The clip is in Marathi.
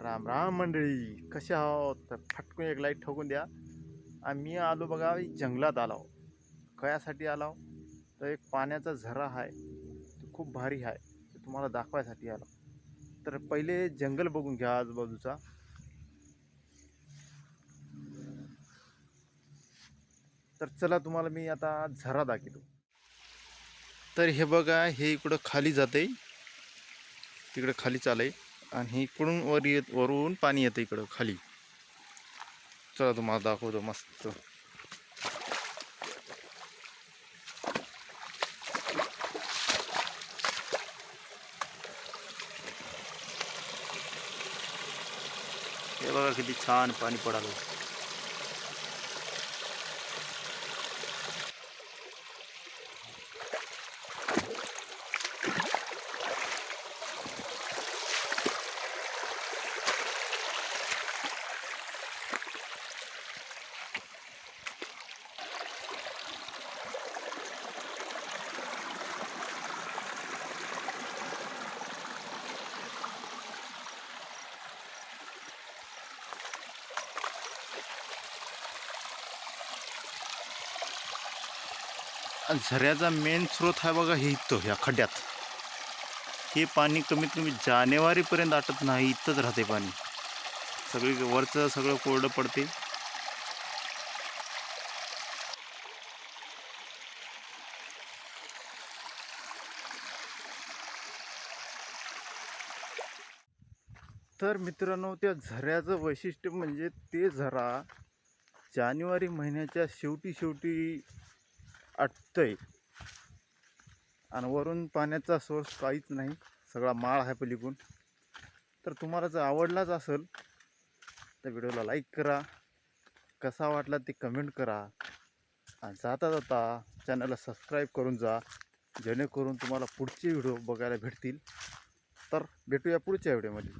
राम राम मंडळी कसे आहोत? तर फटकून एक लाइट ठोकून द्या. आणि मी आलो बघा जंगलात आलो कयासाठी आलो तर एक पाण्याचा झरा आहे. तो खूप भारी आहे. तो तुम्हाला दाखवायसाठी आलो तर पहिले जंगल बघून घ्या आजूबाजूचा. तर चला तुम्हाला मी आता झरा दाखवतो. तर हे बघा हे इकडं खाली जाते तिकडं खाली चालय. आणि इकडून वर येत वरून पाणी येतं इकडं खाली. चला तुम्हाला दाखवतो मस्त. हे बघा किती छान पाणी पडालं झऱ्याचा मेन स्रोत आहे बघा हे इथं ह्या खड्ड्यात. हे पाणी कमीत कमी जानेवारीपर्यंत आटत नाही इथंच राहते पाणी. सगळी वरचं सगळं कोरडं पडते. तर मित्रांनो त्या झऱ्याचं वैशिष्ट्य म्हणजे ते झरा जानेवारी महिन्याच्या शेवटी शेवटी आटतंय. आणि वरून पाण्याचा सोर्स काहीच नाही. सगळा माळ आहे पलीकडून. तर तुम्हाला जर आवडलाच असेल तर व्हिडिओला लाईक करा. कसा वाटला ते कमेंट करा. आणि जाता जाता चॅनलला सबस्क्राईब करून जा. जेणेकरून तुम्हाला पुढचे व्हिडिओ बघायला भेटतील. तर भेटूया पुढच्या व्हिडिओमध्ये